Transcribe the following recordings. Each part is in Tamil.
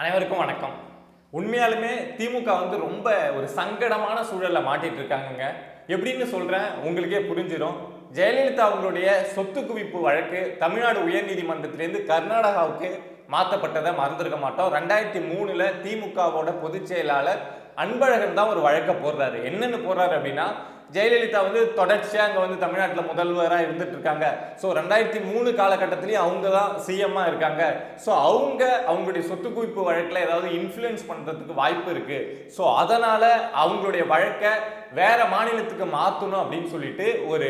அனைவருக்கும் வணக்கம். உண்மையாலுமே திமுக வந்து ரொம்ப ஒரு சங்கடமான சூழலில் மாட்டிட்டு இருக்காங்கங்க. எப்படின்னு சொல்கிறேன் உங்களுக்கே புரிஞ்சிடும் ஜெயலலிதா அவங்களுடைய சொத்து குவிப்பு வழக்கு தமிழ்நாடு உயர்நீதிமன்றத்திலேருந்து கர்நாடகாவுக்கு மாற்றப்பட்டதை மறந்துருக்க மாட்டோம். ரெண்டாயிரத்தி மூணில் திமுகவோட பொதுச் செயலாளர் அன்பழகன் தான் ஒரு வழக்கை போடுறாரு. என்னென்னு போடுறாரு அப்படின்னா ஜெயலலிதா வந்து தொடர்ச்சியாக அங்கே வந்து தமிழ்நாட்டில் முதல்வராக இருந்துட்டு இருக்காங்க ஸோ ரெண்டாயிரத்தி மூணு காலகட்டத்திலையும் அவங்க தான் சிஎம்மாக இருக்காங்க. ஸோ அவங்க அவங்களுடைய சொத்து குவிப்பு வழக்கில் ஏதாவது இன்ஃப்ளூயன்ஸ் பண்ணுறதுக்கு வாய்ப்பு இருக்குது ஸோ அதனால் அவங்களுடைய வழக்கை வேற மாநிலத்துக்கு மாற்றணும் அப்படின்னு சொல்லிட்டு ஒரு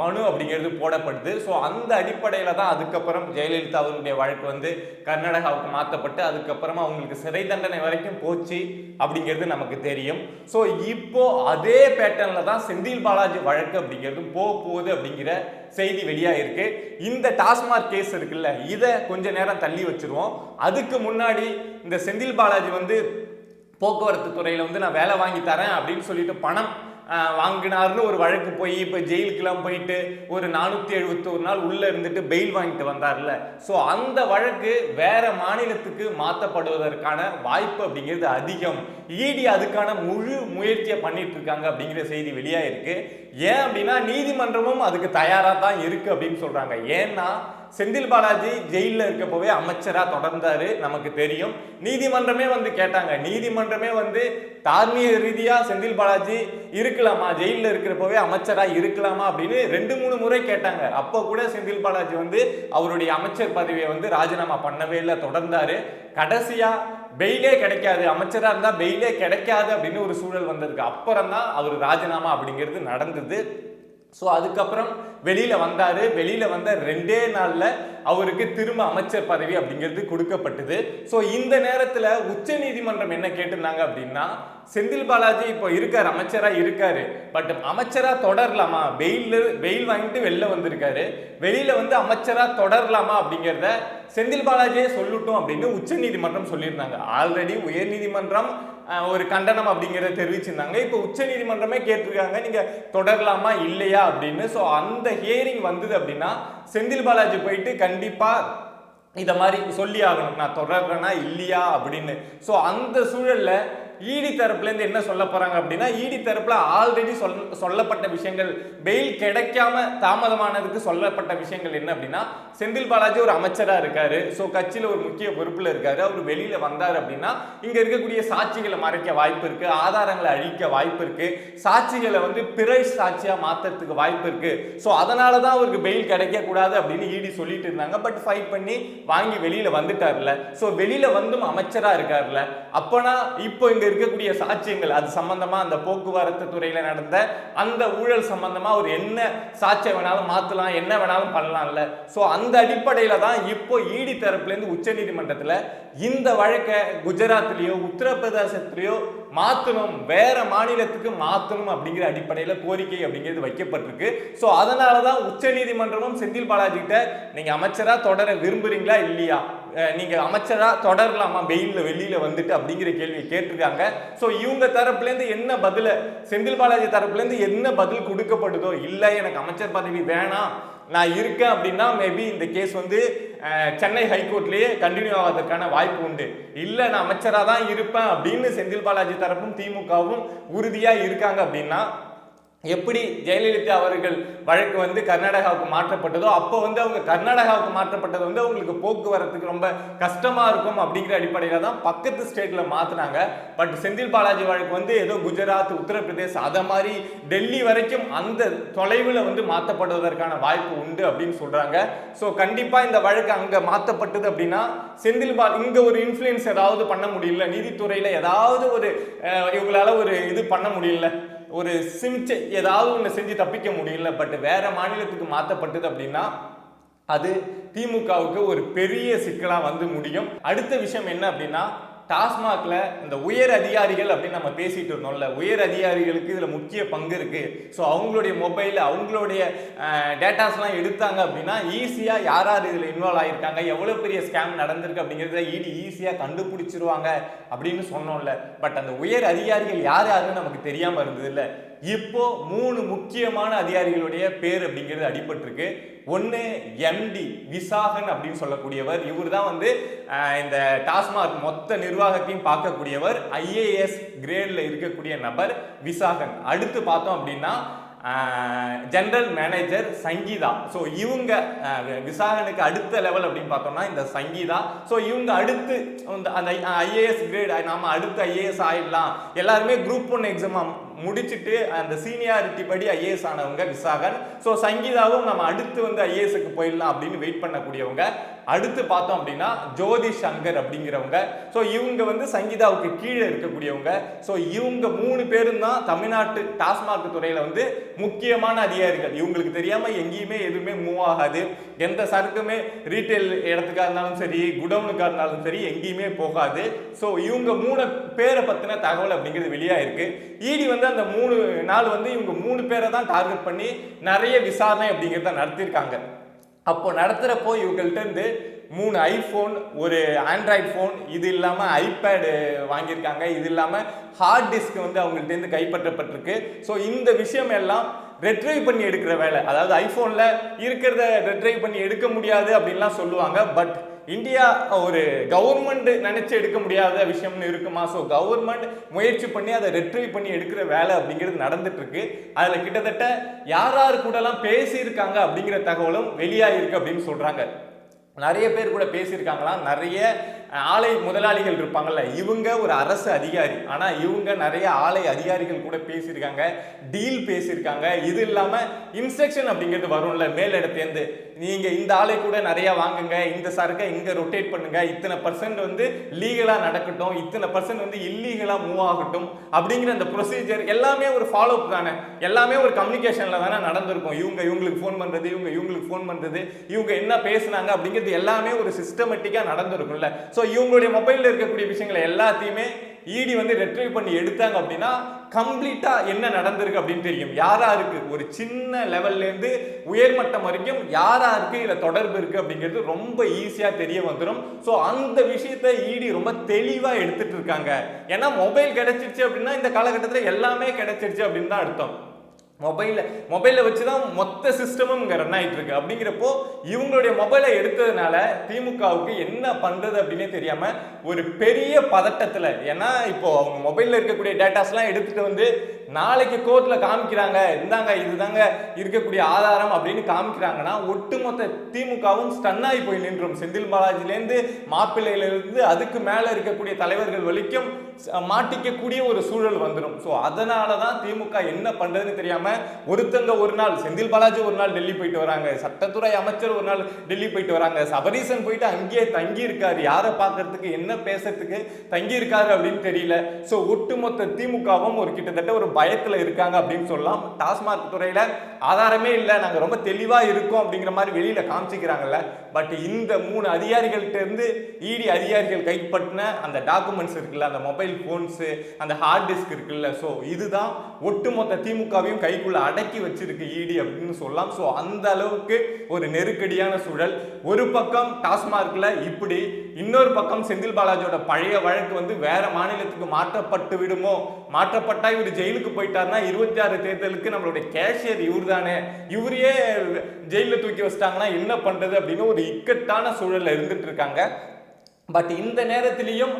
மனு அப்படிங்கிறது போடப்படுது. ஸோ அந்த அடிப்படையில் தான் அதுக்கப்புறம் ஜெயலலிதா அவருடைய வழக்கு வந்து கர்நாடகாவுக்கு மாற்றப்பட்டு அதுக்கப்புறமா அவங்களுக்கு சிறை தண்டனை வரைக்கும் போச்சு அப்படிங்கிறது நமக்கு தெரியும். ஸோ இப்போ அதே பேட்டர்னில் தான் செந்தில் பாலாஜி வழக்கு அப்படிங்கிறது போக போகுது அப்படிங்கிற செய்தி வெளியாகிருக்கு இந்த டாஸ்மாக் கேஸ் இருக்குல்ல இதை கொஞ்ச நேரம் தள்ளி வச்சிருவோம். அதுக்கு முன்னாடி இந்த செந்தில் பாலாஜி வந்து போக்குவரத்து துறையில் வந்து நான் வேலை வாங்கி தரேன் அப்படின்னு சொல்லிட்டு பணம் வாங்கினார்னு ஒரு வழக்கு போய் இப்போ ஜெயிலுக்கெல்லாம் போயிட்டு ஒரு நானூற்றி எழுபத்தோரு நாள் உள்ளே இருந்துட்டு பெயில் வாங்கிட்டு வந்தார்ல. ஸோ அந்த வழக்கு வேற மாநிலத்துக்கு மாற்றப்படுவதற்கான வாய்ப்பு அப்படிங்கிறது அதிகம். இடி அதுக்கான முழு முயற்சியை பண்ணிட்டு இருக்காங்க அப்படிங்கிற செய்தி வெளியாயிருக்கு. ஏன் அப்படின்னா நீதிமன்றமும் அதுக்கு தயாராக தான் இருக்கு அப்படின்னு சொல்கிறாங்க ஏன்னா செந்தில் பாலாஜி ஜெயிலில் இருக்கப்போவே அமைச்சராக தொடர்ந்தார் நமக்கு தெரியும். நீதிமன்றமே வந்து கேட்டாங்க. நீதிமன்றமே வந்து தார்மீக ரீதியாக செந்தில் பாலாஜி இருக்கலாமா? ஜெயிலில் இருக்கிறப்பவே அமைச்சராக இருக்கலாமா? அப்படின்னு ரெண்டு மூணு முறை கேட்டாங்க. அப்போ கூட செந்தில் பாலாஜி வந்து அவருடைய அமைச்சர் பதவியை வந்து ராஜினாமா பண்ணவே இல்லை தொடர்ந்தார். கடைசியாக பெயிலே கிடைக்காது அமைச்சராக இருந்தால் பெயிலே கிடைக்காது அப்படின்னு ஒரு சூழல் வந்திருக்கு அப்புறம் தான் அவர் ராஜினாமா அப்படிங்கிறது நடந்தது. ஸோ அதுக்கப்புறம் வெளியில் வந்தார். வெளியில் வந்த ரெண்டே நாளில் அவருக்கு திரும்ப அமைச்சர் பதவி அப்படிங்கிறது கொடுக்கப்பட்டது. ஸோ இந்த நேரத்தில் உச்ச நீதிமன்றம் என்ன கேட்டிருந்தாங்க அப்படின்னா செந்தில் பாலாஜி இப்போ இருக்கார் அமைச்சராக இருக்கார். பட் அமைச்சராக தொடரலாமா? வெயில் வெயில் வாங்கிட்டு வெளில வந்திருக்காரு. வெளியில் வந்து அமைச்சராக தொடரலாமா அப்படிங்கிறத செந்தில் பாலாஜியே சொல்லட்டும் அப்படின்னு உச்ச நீதிமன்றம் சொல்லியிருந்தாங்க. ஆல்ரெடி உயர்நீதிமன்றம் ஒரு கண்டனம் அப்படிங்கிறத தெரிவிச்சிருந்தாங்க. இப்போ உச்ச நீதிமன்றமே கேட்டிருக்காங்க. நீங்கள் தொடரலாமா இல்லையா அப்படின்னு. ஸோ அந்த ஹியரிங் வந்தது அப்படின்னா செந்தில் பாலாஜி போயிட்டு கண்டிப்பாக இதை மாதிரி சொல்லி ஆகணும். நான் தொடர்றேன்னா இல்லையா அப்படின்னு. ஸோ அந்த சூழலில் ஈடி தரப்புலேருந்து என்ன சொல்ல போகிறாங்க அப்படின்னா இடி தரப்பில் ஆல்ரெடி சொல் சொல்லப்பட்ட விஷயங்கள் பெயில் கிடைக்காம தாமதமானதுக்கு சொல்லப்பட்ட விஷயங்கள் என்ன அப்படின்னா செந்தில் பாலாஜி ஒரு அமைச்சராக இருக்காரு. ஸோ கட்சியில் ஒரு முக்கிய பொறுப்பில் இருக்காரு. அவர் வெளியில் வந்தார் அப்படின்னா இங்கே இருக்கக்கூடிய சாட்சிகளை மறைக்க வாய்ப்பு இருக்குது ஆதாரங்களை அழிக்க வாய்ப்பு இருக்குது சாட்சிகளை வந்து பிறை சாட்சியாக மாத்துறதுக்கு வாய்ப்பு இருக்கு. ஸோ அதனால தான் அவருக்கு பெயில் கிடைக்கக்கூடாது அப்படின்னு ஈடி சொல்லிட்டு இருந்தாங்க. பட் ஃபைட் பண்ணி வாங்கி வெளியில் வந்துட்டார்ல. ஸோ வெளியில் வந்தும் அமைச்சராக இருக்கார்ல. அப்போனா இப்போ இங்கே இருக்கக்கூடிய சாட்சியங்கள் அது சம்பந்தமா அந்த போக்குவரத்து துறையில நடந்த அந்த ஊழல் சம்பந்தமா அவர் என்ன சாட்சியம் வேணாலும் மாத்தலாம் என்ன வேணாலும் பண்ணலாம்ல. ஸோ அந்த அடிப்படையில தான் இப்போ ஈடி தரப்புல இருந்து உச்ச நீதிமன்றத்தில் இந்த வழக்கை குஜராத்லேயோ உத்தரப்பிரதேசத்துலேயோ மாற்றணும் வேற மாநிலத்துக்கு மாற்றணும் அப்படிங்கிற அடிப்படையில் கோரிக்கை அப்படிங்கிறது வைக்கப்பட்டிருக்கு. ஸோ அதனால தான் உச்ச நீதிமன்றமும் செந்தில் பாலாஜி கிட்ட நீங்கள் அமைச்சராக தொடர விரும்புறீங்களா இல்லையா? நீங்கள் அமைச்சராக தொடரலாமா? வெயிலில் வெளியில் வந்துட்டு அப்படிங்கிற கேள்வி கேட்டிருக்காங்க. ஸோ இவங்க தரப்புலேருந்து என்ன பதில் செந்தில் பாலாஜி தரப்புலேருந்து என்ன பதில் கொடுக்கப்படுதோ? இல்லை எனக்கு அமைச்சர் பதவி வேணாம். நான் இருக்கேன் அப்படின்னா மேபி இந்த கேஸ் வந்து சென்னை ஹைகோர்ட்லேயே கண்டினியூ ஆவதற்கான வாய்ப்பு உண்டு. இல்லை நான் அமைச்சராக தான் இருப்பேன் அப்படின்னு செந்தில் பாலாஜி தரப்பும் திமுகவும் உறுதியாக இருக்காங்க அப்படின்னா எப்படி ஜெயலலிதா அவர்கள் வழக்கு வந்து கர்நாடகாவுக்கு மாற்றப்பட்டதோ அப்போ வந்து அவங்க கர்நாடகாவுக்கு மாற்றப்பட்டது வந்து அவங்களுக்கு போக்குவரத்துக்கு ரொம்ப கஷ்டமாக இருக்கும் அப்படிங்கிற அடிப்படையில் தான் பக்கத்து ஸ்டேட்டில் மாற்றினாங்க பட் செந்தில் பாலாஜி வழக்கு வந்து ஏதோ குஜராத் உத்தரப்பிரதேஷ் அதை மாதிரி டெல்லி வரைக்கும் அந்த தொலைவில் வந்து மாற்றப்படுவதற்கான வாய்ப்பு உண்டு அப்படின்னு சொல்கிறாங்க ஸோ கண்டிப்பாக இந்த வழக்கு அங்கே மாற்றப்பட்டது அப்படின்னா செந்தில் பால் இங்கே ஒரு இன்ஃப்ளூயன்ஸ் ஏதாவது பண்ண முடியல? நீதித்துறையில் ஏதாவது ஒரு இவங்களால ஒரு இது பண்ண முடியல? ஒரு சிம்ச்சை ஏதாவது ஒன்று செஞ்சு தப்பிக்க முடியல பட் வேற மாநிலத்துக்கு மாற்றப்பட்டது அப்படின்னா அது திமுகவுக்கு ஒரு பெரிய சிக்கலாக வந்து முடியும். அடுத்த விஷயம் என்ன அப்படின்னா டாஸ்மாகில் இந்த உயர் அதிகாரிகள் அப்படின்னு நம்ம பேசிகிட்டு இருந்தோம்ல உயர் அதிகாரிகளுக்கு இதில் முக்கிய பங்கு இருக்குது ஸோ அவங்களுடைய மொபைல் அவங்களுடைய டேட்டாஸ்லாம் எடுத்தாங்க அப்படின்னா ஈஸியாக யார் யார் இதில் இன்வால்வ் ஆகியிருக்காங்க எவ்வளோ பெரிய ஸ்கேம் நடந்திருக்கு அப்படிங்கிறத ஈடி ஈஸியாக கண்டுபிடிச்சிருவாங்க அப்படின்னு சொன்னோம்ல. பட் அந்த உயர் அதிகாரிகள் யார் யாருன்னு நமக்கு தெரியாமல் இருந்தது இல்லை. இப்போ மூணு முக்கியமான அதிகாரிகளுடைய பேர் அப்படிங்கிறது அடிபட்டிருக்கு. ஒன்று எம்டி விசாகன் அப்படின்னு சொல்லக்கூடியவர். இவர் தான் வந்து இந்த டாஸ்மாக் மொத்த நிர்வாகத்தையும் பார்க்கக்கூடியவர். ஐஏஎஸ் கிரேடில் இருக்கக்கூடிய நபர் விசாகன். அடுத்து பார்த்தோம் அப்படின்னா ஜென்ரல் மேனேஜர் சங்கீதா. ஸோ இவங்க விசாகனுக்கு அடுத்த லெவல் அப்படின்னு பார்த்தோம்னா இந்த சங்கீதா. ஸோ இவங்க அடுத்து அந்த அந்த ஐஏஎஸ் கிரேட் நாம் அடுத்து ஐஏஎஸ் ஆயிடலாம். எல்லாருமே குரூப் ஒன் எக்ஸாம் முடிச்சுட்டு அந்த சீனியாரிட்டி படி ஐஏஎஸ் ஆனவங்க விசாகன். ஸோ சங்கீதாவும் நம்ம அடுத்து வந்து ஐஏஎஸ்க்கு போயிடலாம் அப்படின்னு வெயிட் பண்ணக்கூடியவங்க. அடுத்து பார்த்தோம் அப்படின்னா ஜோதி சங்கர் அப்படிங்கிறவங்க. ஸோ இவங்க வந்து சங்கீதாவுக்கு கீழே இருக்கக்கூடியவங்க. ஸோ இவங்க மூணு பேரும் தான் தமிழ்நாட்டு டாஸ்மாக் துறையில் வந்து முக்கியமான அதிகாரிகள். இவங்களுக்கு தெரியாமல் எங்கேயுமே எதுவுமே மூவ் ஆகாது. எந்த சரக்குமே ரீட்டைல் இடத்துக்காக இருந்தாலும் சரி குடவுனுக்காக இருந்தாலும் சரி எங்கேயுமே போகாது. ஸோ இவங்க மூணு பேரை பற்றின தகவல் அப்படிங்கிறது வெளியாகிருக்கு ஈடி வந்து அந்த மூணு நாள் வந்து இவங்க மூணு பேரை தான் டார்கெட் பண்ணி நிறைய விசாரணை அப்படிங்கிறத நடத்தியிருக்காங்க. அப்போ நடத்துகிறப்போ இவங்கள்ட்டேருந்து மூணு ஐஃபோன் ஒரு ஆண்ட்ராய்ட் ஃபோன் இது இல்லாமல் ஐபேடு வாங்கியிருக்காங்க. இது இல்லாமல் ஹார்ட் டிஸ்க் வந்து அவங்கள்ட்டேருந்து கைப்பற்றப்பட்டிருக்கு. ஸோ இந்த விஷயம் எல்லாம் ரெட்ரைவ் பண்ணி எடுக்கிற வேலை. அதாவது ஐஃபோனில் இருக்கிறத ரெட்ரைவ் பண்ணி எடுக்க முடியாது அப்படின்லாம் சொல்லுவாங்க. பட் இந்தியா ஒரு கவர்மெண்ட் நினைச்சு எடுக்க முடியாத விஷயம்னு இருக்குமா? ஸோ கவர்மெண்ட் முயற்சி பண்ணி அதை ரெட்ரீவ் பண்ணி எடுக்கிற வேலை அப்படிங்கிறது நடந்துட்டு இருக்கு அதுல கிட்டத்தட்ட யார் யார் கூடலாம் பேசியிருக்காங்க அப்படிங்கிற தகவலும் வெளியாகிருக்கு அப்படின்னு சொல்றாங்க. நிறைய பேர் கூட பேசியிருக்காங்களாம். நிறைய ஆலை முதலாளிகள் இருப்பாங்கல்ல இவங்க ஒரு அரசு அதிகாரி. ஆனால் இவங்க நிறைய ஆலை அதிகாரிகள் கூட பேசியிருக்காங்க டீல் பேசியிருக்காங்க. இது இல்லாமல் இன்ஸ்ட்ரக்ஷன் அப்படிங்கிறது வரும்ல மேலிடத்தேர்ந்து. நீங்கள் இந்த ஆலை கூட நிறையா வாங்குங்க இந்த சரக்கை இங்கே ரொட்டேட் பண்ணுங்க இத்தனை பர்சன்ட் வந்து லீகலாக நடக்கட்டும் இத்தனை பர்சன்ட் வந்து இல்லீகலாக மூவ் ஆகட்டும் அப்படிங்கிற அந்த ப்ரொசீஜர் எல்லாமே ஒரு ஃபாலோ அப் தானே. எல்லாமே ஒரு கம்யூனிகேஷனில் தானே நடந்திருக்கும். இவங்க இவங்களுக்கு ஃபோன் பண்ணுறது இவங்க இவங்களுக்கு ஃபோன் பண்ணுறது இவங்க என்ன பேசுனாங்க அப்படிங்கிறது எல்லாமே ஒரு சிஸ்டமேட்டிக்காக நடந்திருக்கும்ல. ஸோ இவங்களுடைய மொபைலில் இருக்கக்கூடிய விஷயங்களை எல்லாத்தையுமே இடி வந்து ரெட்ரைவ் பண்ணி எடுத்தாங்க அப்படின்னா கம்ப்ளீட்டாக என்ன நடந்திருக்கு அப்படின்னு தெரியும். யாராருக்கு ஒரு சின்ன லெவல்லேருந்து உயர்மட்டம் வரைக்கும் யாராருக்கு இதில் தொடர்பு இருக்குது அப்படிங்கிறது ரொம்ப ஈஸியாக தெரிய வந்துடும் ஸோ அந்த விஷயத்தை இடி ரொம்ப தெளிவாக எடுத்துட்டு இருக்காங்க. ஏன்னா மொபைல் கிடச்சிருச்சு அப்படின்னா இந்த காலகட்டத்தில் எல்லாமே கிடச்சிருச்சு அப்படின்னு தான் அர்த்தம். மொபைலில் மொபைலில் வச்சு தான் மொத்த சிஸ்டமும் இங்கே ரன் ஆகிட்டு இருக்கு. அப்படிங்கிறப்போ இவங்களுடைய மொபைலை எடுத்ததுனால திமுகவுக்கு என்ன பண்ணுறது அப்படின்னே தெரியாமல் ஒரு பெரிய பதட்டத்தில் ஏன்னா இப்போ அவங்க மொபைலில் இருக்கக்கூடிய டேட்டாஸ்லாம் எடுத்துகிட்டு வந்து நாளைக்கு கோர்ட்டில் காமிக்கிறாங்க இந்தாங்க இதுதாங்க இருக்கக்கூடிய ஆதாரம் அப்படின்னு காமிக்கிறாங்கன்னா ஒட்டுமொத்த திமுகவும் ஸ்டன் ஆகி போய் நின்றும். செந்தில் பாலாஜிலேருந்து மாப்பிள்ளையிலேருந்து அதுக்கு மேலே இருக்கக்கூடிய தலைவர்கள் வரைக்கும் மாட்டிக்கக்கூடிய ஒரு சூழல் வந்துடும் ஸோ அதனால தான் திமுக என்ன பண்ணுறதுன்னு தெரியாமல் ஒருத்தங்க ஒரு நாள் செந்தில் பாலாஜி ஒரு நாள் டெல்லி போயிட்டு வராங்க சட்டத்துறை அமைச்சர் ஒரு நாள் டெல்லி போயிட்டு வராங்க சபரீசன் போயிட்டு அங்கேயே தங்கி இருக்காரு யாரை பார்க்கறதுக்கு என்ன பேசுறதுக்கு தங்கி இருக்காரு அப்படின்னு தெரியல. ஸோ ஒட்டுமொத்த திமுகவும் ஒரு கிட்டத்தட்ட ஒரு பயத்தில் இருக்காங்க அப்படின்னு சொல்லலாம். டாஸ்மாக் துறையில் ஆதாரமே இல்லை. நாங்கள் ரொம்ப தெளிவாக இருக்கோம் அப்படிங்கிற மாதிரி வெளியில் காமிச்சிக்கிறாங்கல்ல. பட் இந்த மூணு அதிகாரிகள்கிட்ட இருந்து இடி அதிகாரிகள் கைப்பற்றின அந்த டாக்குமெண்ட்ஸ் இருக்குல்ல அந்த மொபைல் ஃபோன்ஸு அந்த ஹார்ட் டிஸ்க் இருக்குல்ல ஸோ இதுதான் ஒட்டுமொத்த திமுகவையும் கைக்குள்ளே அடக்கி வச்சிருக்கு இடி அப்படின்னு சொல்லலாம். ஸோ அந்த அளவுக்கு ஒரு நெருக்கடியான சூழல். ஒரு பக்கம் டாஸ்மார்க்கில் இப்படி இன்னொரு பக்கம் செந்தில் பாலாஜியோட பழைய வழக்கு வந்து வேற மாநிலத்துக்கு மாற்றப்பட்டு விடுமோ? மாற்றப்பட்டா இவர் ஜெயிலுக்கு போயிட்டாருன்னா இருபத்தி ஆறு தேர்தலுக்கு நம்மளுடைய கேஷியர் இவர் தானே இவரையே ஜெயிலில் தூக்கி வச்சிட்டாங்கன்னா என்ன பண்ணுறது அப்படின்னு ஒரு இக்கட்டான சூழல்ல இருந்துட்டு இருக்காங்க. பட் இந்த நேரத்திலையும்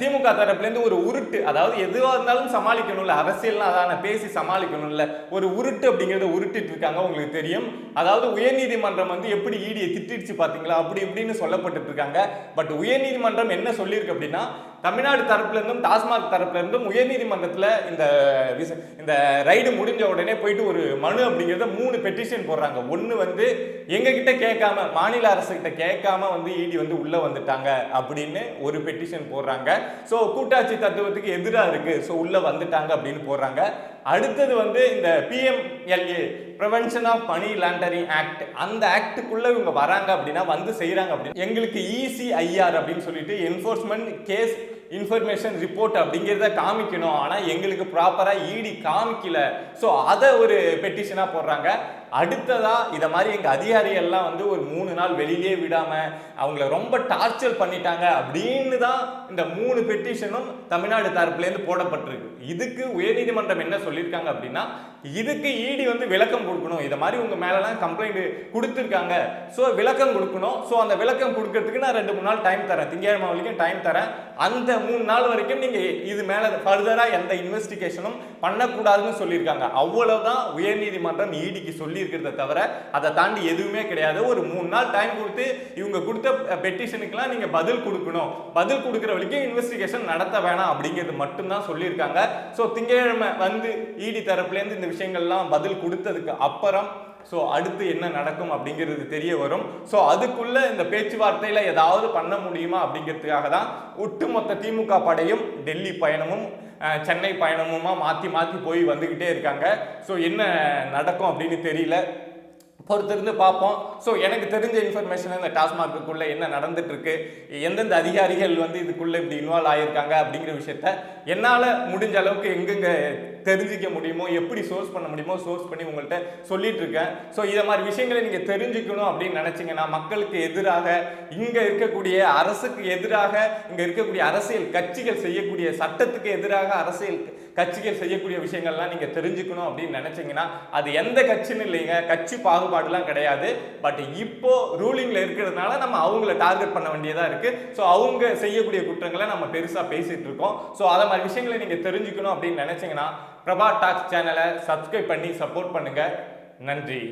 திமுக தரப்புலேருந்து ஒரு உருட்டு அதாவது எதுவாக இருந்தாலும் சமாளிக்கணும்ல அரசியல்லாம் அதான பேசி சமாளிக்கணும்ல ஒரு உருட்டு அப்படிங்கிறத உருட்டிட்டு இருக்காங்க உங்களுக்கு தெரியும். அதாவது உயர்நீதிமன்றம் வந்து எப்படி ஈடியை திட்டிடுச்சு பார்த்தீங்களா அப்படி இப்படின்னு சொல்லப்பட்டு இருக்காங்க. பட் உயர்நீதிமன்றம் என்ன சொல்லியிருக்கு அப்படின்னா தமிழ்நாடு தரப்புல இருந்தும் டாஸ்மாக் தரப்புலேருந்தும் உயர்நீதிமன்றத்தில் இந்த இந்த ரைடு முடிஞ்ச உடனே போயிட்டு ஒரு மனு அப்படிங்கிறத மூணு பெட்டிஷன் போடுறாங்க. ஒன்று வந்து எங்ககிட்ட கேட்காம மாநில அரசுகிட்ட கேட்காம வந்து இடி வந்து உள்ளே வந்துட்டாங்க அப்படின்னு ஒரு பெட்டிஷன் போடுறாங்க. ஸோ கூட்டாட்சி தத்துவத்துக்கு எதிராக இருக்குது ஸோ உள்ளே வந்துட்டாங்க அப்படின்னு போடுறாங்க. அடுத்தது வந்து இந்த PMLA prevention of money laundering act அந்த ஆக்டுக்குள்ள இவங்க வராங்க அப்படின்னா வந்து செய்கிறாங்க அப்படின்னு எங்களுக்கு இசிஐஆர் அப்படின்னு சொல்லிட்டு என்ஃபோர்ஸ்மெண்ட் கேஸ் இன்ஃபர்மேஷன் ரிப்போர்ட் அப்படிங்கிறத காமிக்கணும். ஆனால் எங்களுக்கு ப்ராப்பராக இடி காமிக்கல. ஸோ அதை ஒரு பெட்டிஷனாக போடுறாங்க. அடுத்ததா இதை மாதிரி எங்கள் அதிகாரிகள்லாம் வந்து ஒரு மூணு நாள் வெளியிலே விடாமல் அவங்கள ரொம்ப டார்ச்சர் பண்ணிட்டாங்க அப்படின்னு தான் இந்த மூணு பெட்டிஷனும் தமிழ்நாடு தரப்புலேருந்து போடப்பட்டிருக்கு. இதுக்கு உயர்நீதிமன்றம் என்ன சொல்லியிருக்காங்க அப்படின்னா இதுக்கு ஈடி வந்து விளக்கம் கொடுக்கணும். இதை மாதிரி உங்கள் மேலெலாம் கம்ப்ளைண்ட் கொடுத்துருக்காங்க. ஸோ விளக்கம் கொடுக்கணும். ஸோ அந்த விளக்கம் கொடுக்கறதுக்கு நான் ரெண்டு மூணு நாள் டைம் தரேன். திங்கட்கிழமை வரைக்கும் டைம் தரேன். அந்த மூணு நாள் வரைக்கும் நீங்கள் இது மேலே ஃபர்தராக எந்த இன்வெஸ்டிகேஷனும் பண்ணக்கூடாதுன்னு சொல்லியிருக்காங்க. அவ்வளோதான் உயர்நீதிமன்றம் ஈடிக்கு சொல்லி சொல்லியிருக்கிறத தவிர அதை தாண்டி எதுவுமே கிடையாது. ஒரு மூணு நாள் டைம் கொடுத்து இவங்க கொடுத்த பெட்டிஷனுக்குலாம் நீங்க பதில் கொடுக்கணும். பதில் கொடுக்குற வரைக்கும் இன்வெஸ்டிகேஷன் நடத்த வேணாம் அப்படிங்கிறது மட்டும்தான் சொல்லியிருக்காங்க. ஸோ திங்கட்கிழமை வந்து இடி தரப்புலேருந்து இந்த விஷயங்கள்லாம் பதில் கொடுத்ததுக்கு அப்புறம் ஸோ அடுத்து என்ன நடக்கும் அப்படிங்கிறது தெரிய வரும். ஸோ அதுக்குள்ள இந்த பேச்சுவார்த்தையில் ஏதாவது பண்ண முடியுமா அப்படிங்கிறதுக்காக தான் ஒட்டுமொத்த திமுக படையும் டெல்லி பயணமும் சென்னை பயணமுமா மாற்றி மாற்றி போய் வந்துக்கிட்டே இருக்காங்க. ஸோ என்ன நடக்கும் அப்படின்னு தெரியல. பொறுத்திருந்து பார்ப்போம். ஸோ எனக்கு தெரிஞ்ச இன்ஃபர்மேஷன் இந்த டாஸ்மாக்குள்ளே என்ன நடந்துட்டுருக்கு எந்தெந்த அதிகாரிகள் வந்து இதுக்குள்ளே இப்படி இன்வால்வ் ஆகியிருக்காங்க அப்படிங்கிற விஷயத்த என்னால் முடிஞ்ச அளவுக்கு எங்கெங்கே தெரிஞ்சிக்க முடியுமோ எப்படி சோர்ஸ் பண்ண முடியுமோ சோர்ஸ் பண்ணி உங்கள்கிட்ட சொல்லிட்டு இருக்கேன் ஸோ இதை மாதிரி விஷயங்களை நீங்கள் தெரிஞ்சுக்கணும் அப்படின்னு நினச்சிங்கன்னா மக்களுக்கு எதிராக இங்கே இருக்கக்கூடிய அரசுக்கு எதிராக இங்கே இருக்கக்கூடிய அரசியல் கட்சிகள் செய்யக்கூடிய சட்டத்துக்கு எதிராக அரசியல் கட்சிகள் செய்யக்கூடிய விஷயங்கள்லாம் நீங்கள் தெரிஞ்சுக்கணும் அப்படின்னு நினச்சிங்கன்னா அது எந்த கட்சின்னு இல்லைங்க. கட்சி பாகுபாடுலாம் கிடையாது. பட் இப்போ ரூலிங்கில் இருக்கிறதுனால நம்ம அவங்கள டார்கெட் பண்ண வேண்டியதாக இருக்குது ஸோ அவங்க செய்யக்கூடிய குற்றங்களை நம்ம பெருசாக பேசிகிட்டு இருக்கோம். ஸோ அதை மாதிரி விஷயங்களை நீங்கள் தெரிஞ்சுக்கணும் அப்படின்னு நினச்சிங்கன்னா பிரபா டாக்ஸ் சேனலை சப்ஸ்கிரைப் பண்ணி சப்போர்ட் பண்ணுங்கள் நன்றி.